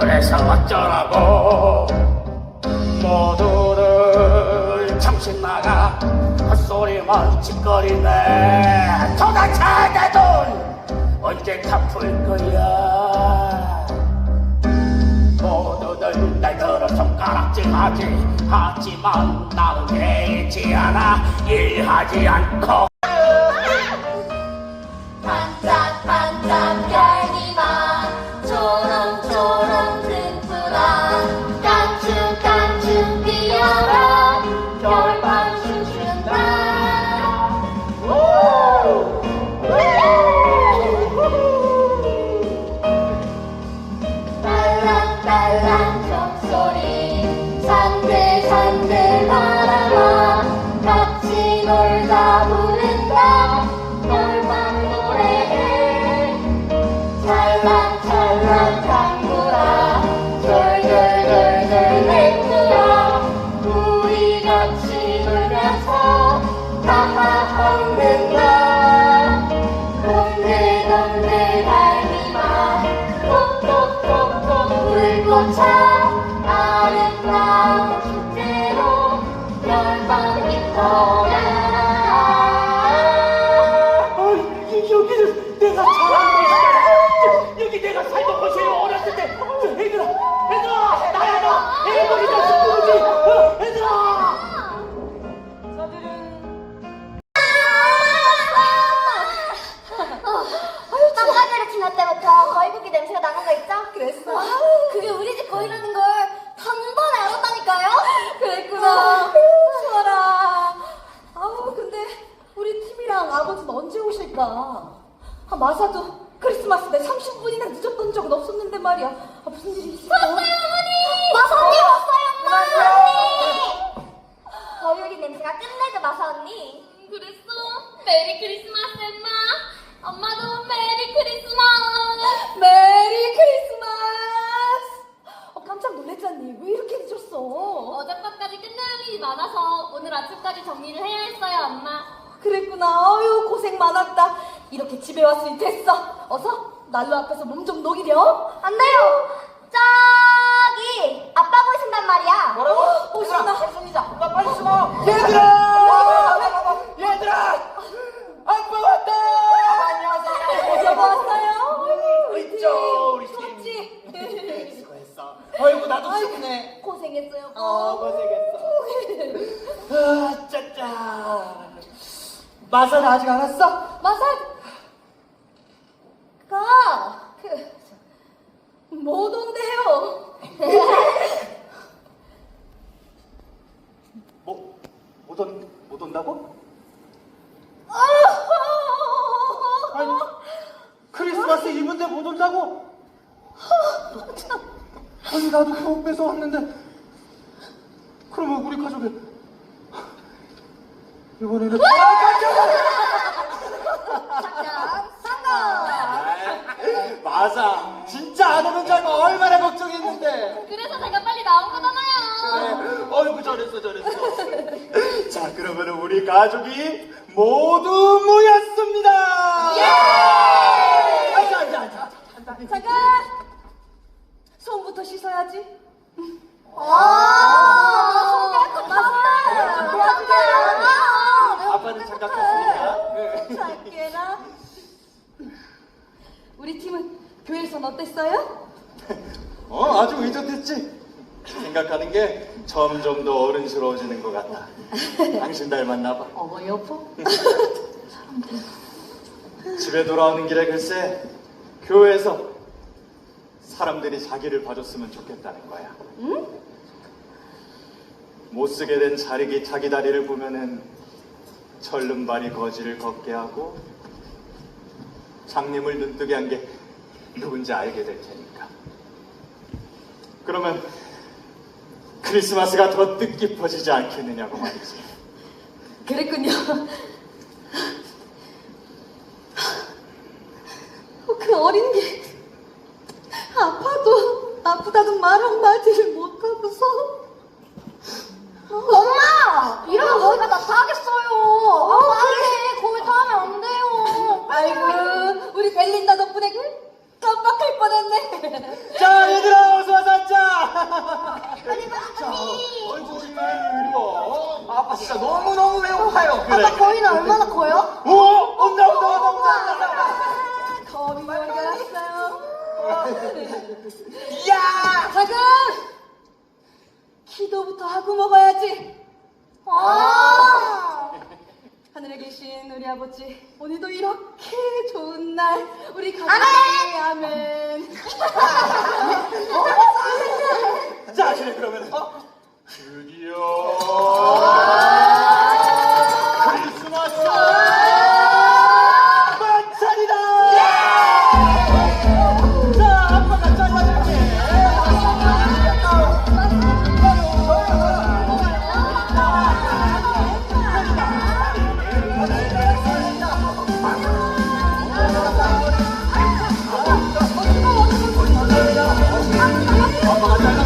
그래서 어쩌라고. 모두들 정신 나가. 헛소리만 짓거리네. 도대체 내돈 언제 갚을 거야? 모두들 날 들어 손가락질하지. 하지만 나는 개의치 않아. 일하지 않고 깜깜이를 지날 때부터 거위고기 냄새가 나는 거 있죠? 그랬어. 그게 우리 집 거위라는 걸 단번에 알았다니까요? 그랬구나. 수아라. 아우 근데 우리 팀이랑 아버지는 언제 오실까? 아 마사도 크리스마스 때 30분이나 늦었던 적은 없었는데 말이야. 아 무슨 일이 있을까? 많았다. 이렇게 집에 왔으니 됐어. 어서 난로 앞에서 몸 좀 녹이렴. 안 돼요! 저기! 아빠 보이신단 말이야! 어, 오신다. 나 빨리 숨어. 얘들아! 마사는 아직 안 왔어? 마사 가. 그못 온대요. 뭐, 못, 온, 못 온다고? 아니, 크리스마스 이브인데 못 온다고? 아니, 나도 겨우 뺏어왔는데. 그러면 우리 가족이. 이번에는. 맞아. 진짜 안 오는 줄 알고 얼마나 걱정했는데. 그래서 제가 빨리 나온 거잖아요. 그래. 어이구 잘했어 잘했어. 자 그러면 우리 가족이 모두 모였습니다. 예! 앉아 앉아 앉아. 잠깐. 손부터 씻어야지. 아빠는 장갑 꼈으니까. 네. 작게나. 우리 팀은 교회에선 어땠어요? 어, 아주 의젓했지. 생각하는 게 점점 더 어른스러워지는 것 같다. 당신 닮았나 봐. 어머 여보. 집에 돌아오는 길에 글쎄 교회에서 사람들이 자기를 봐줬으면 좋겠다는 거야. 못 쓰게 된 자리기 자기 다리를 보면은 철름발이 거지를 걷게 하고 장님을 눈뜨게 한 게 누군지 알게 될 테니까. 그러면 크리스마스가 더 뜻깊어지지 않겠느냐고 말이지. 그랬군요. 어, 그 어린 게 아파도 아프다는 말 한마디를 못하고서 어. 엄마! 이러면 머리가 나타겠어요 아빠 안돼 거기 타면 안 돼요 아이고 우리 벨린다 덕분에 그 깜빡할 뻔했네. 자 얘들아 어서 와서 앉자 아니, 뭐, 자 언니. 얼굴 조심해 이리와 아빠 진짜 너무너무 배고파요 그래 아빠 거위는 얼마나 커요? 오 온다 온다 온다 온다, 온다 거위 알았어요. 이야 작은! 기도부터 하고 먹어야지. 어? 아. 계신 우리 아버지, 오늘도 이렇게 좋은 날, 우리 가족이 아멘. 자, 그래, 그러면, 어? 드디어 쪽이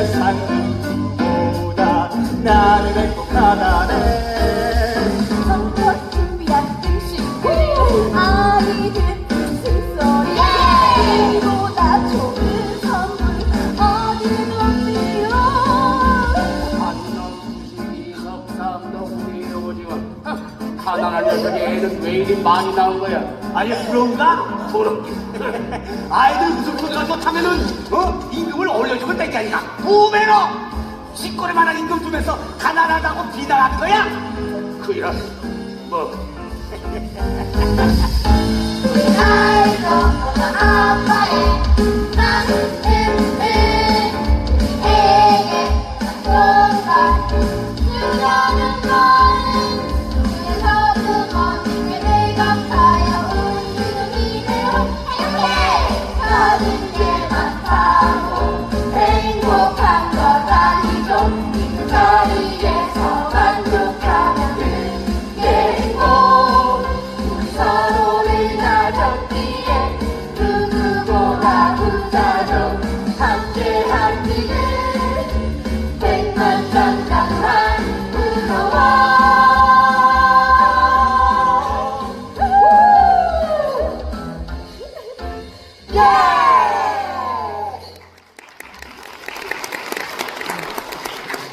세상보다 나는 행복하다네 성껏 준비한 음식들 아이들 웃음소리 이보다 좋은 선물 어디에도 없지요 가난한 녀석이 애는 왜 이리 많이 나온 거야? 아니, 그런가? 그렇게. 아이들 무슨 잘못하면은, 어? 임금을 올려주면 될게 아니라, 두 배로! 식거리만한 임금 주면서 가난하다고 비난한 거야? 그야 뭐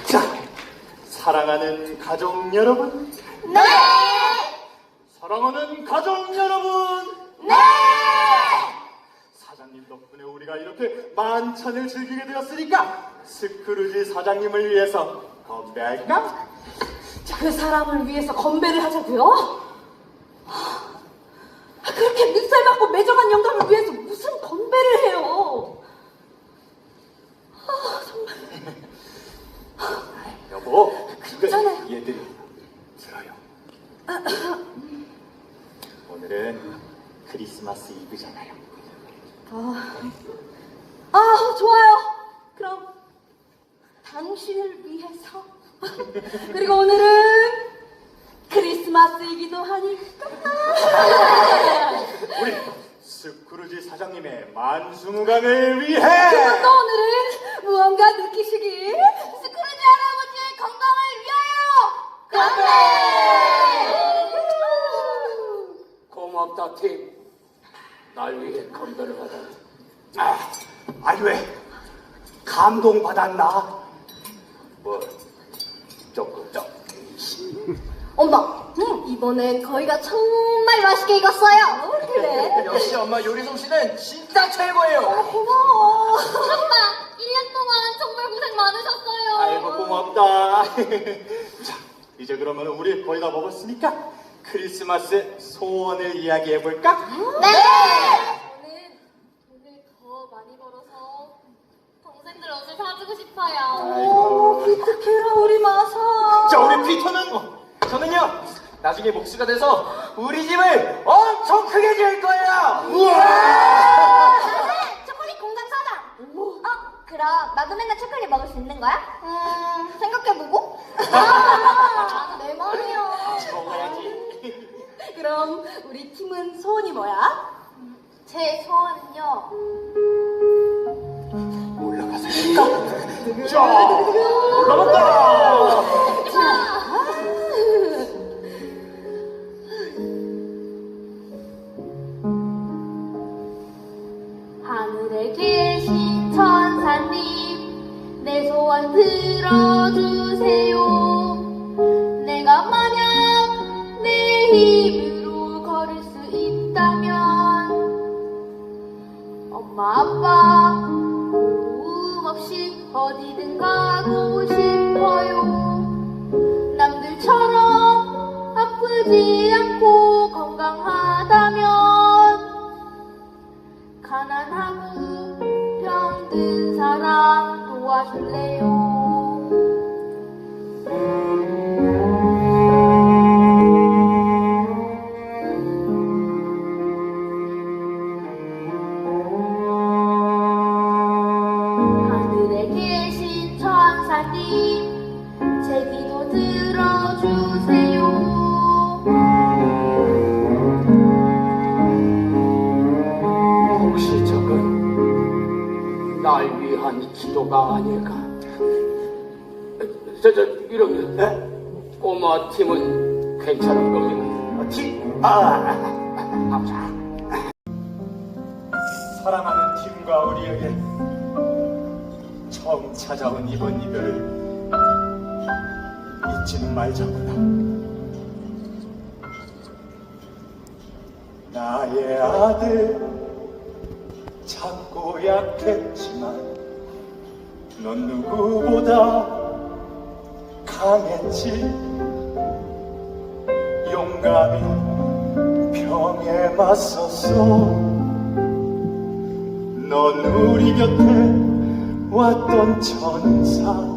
자 사랑하는 가족 여러분 네! 사랑하는 가족 여러분 네! 사장님 덕분에 우리가 이렇게 만찬을 즐기게 되었으니까 스크루지 사장님을 위해서 건배할까? 그 사람을 위해서 건배를 하자고요? 아, 그렇게 늑살 맞고 매정한 영감을 위해서 무슨 건배를 해요? 아, 정말. 여보 괜찮아요. 얘들이 들어요 오늘은 크리스마스 이브잖아요 아, 아, 좋아요. 그럼 당신을 위해서. 그리고 오늘은 크리스마스이기도 하니까. 우리 스크루지 사장님의 만수무강을 위해 그것도 오늘은 무언가 느끼시길. 스크루지 할아버지의 건강을 위하여! 고맙다 팀. 날 위해 건배를 하다니. 아, 아니 왜? 감동받았나? 뭐 조금 좀 엄마, 이번엔 거위가 정말 맛있게 익었어요. 그래? 역시 엄마 요리 솜씨는 진짜 최고예요. 고마워. 아빠 1년 동안 정말 고생 많으셨어요. 아이고 고맙다 자 이제 그러면 우리 거의 다 먹었으니까 크리스마스 소원을 이야기해 볼까? 네! 나중에 목수가 돼서 우리 집을 엄청 크게 지을 거예요. 우와! 초콜릿 공장 사장. 어, 그럼 나도 맨날 초콜릿 먹을 수 있는 거야? 음, 생각해보고. 아, 내 맘이야. 먹어야지. 그럼 우리 팀은 소원이 뭐야? 제 소원은요. 올라가서? 자, 올라간다. 사람 위한 기도가 아닐까? 저, 저, 이러면 네? 꼬마 팀은 괜찮은 겁니까? 어, 티, 아, 사랑하는 팀과 우리에게 처음 찾아온 이번 이별을 잊지는 말자꾸나. 나의 아들 작고 약했지만 넌 누구보다 강했지? 용감히 병에 맞섰어. 넌 우리 곁에 왔던 천사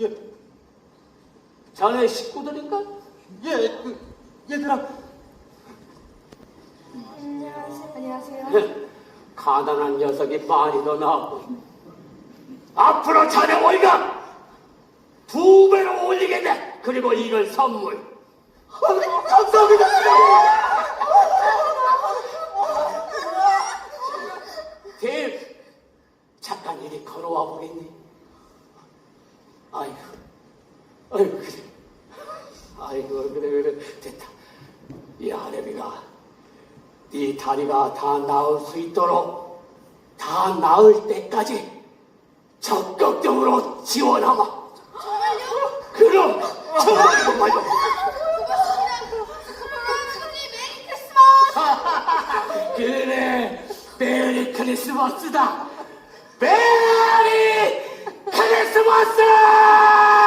예. 자네 식구들인가? 예, 그, 얘들아. 안녕하세요. 안녕하세요. 예. 가난한 녀석이 많이 더 나왔고. 앞으로 자네 월급 두 배로 올리게 돼! 그리고 이걸 선물. 감사합니다. 대, 잠깐 이리 걸어와 보겠니? 아이고, 아이고, 그래. 아이고, 그래, 그래. 됐다. 이 아래비가 네 다리가 다 나을 수 있도록 다 나을 때까지 적극적으로 지원하마. 정말요? 그럼, 정말 정말요. 그래, 메리 크리스마스다. 메리 为什么死？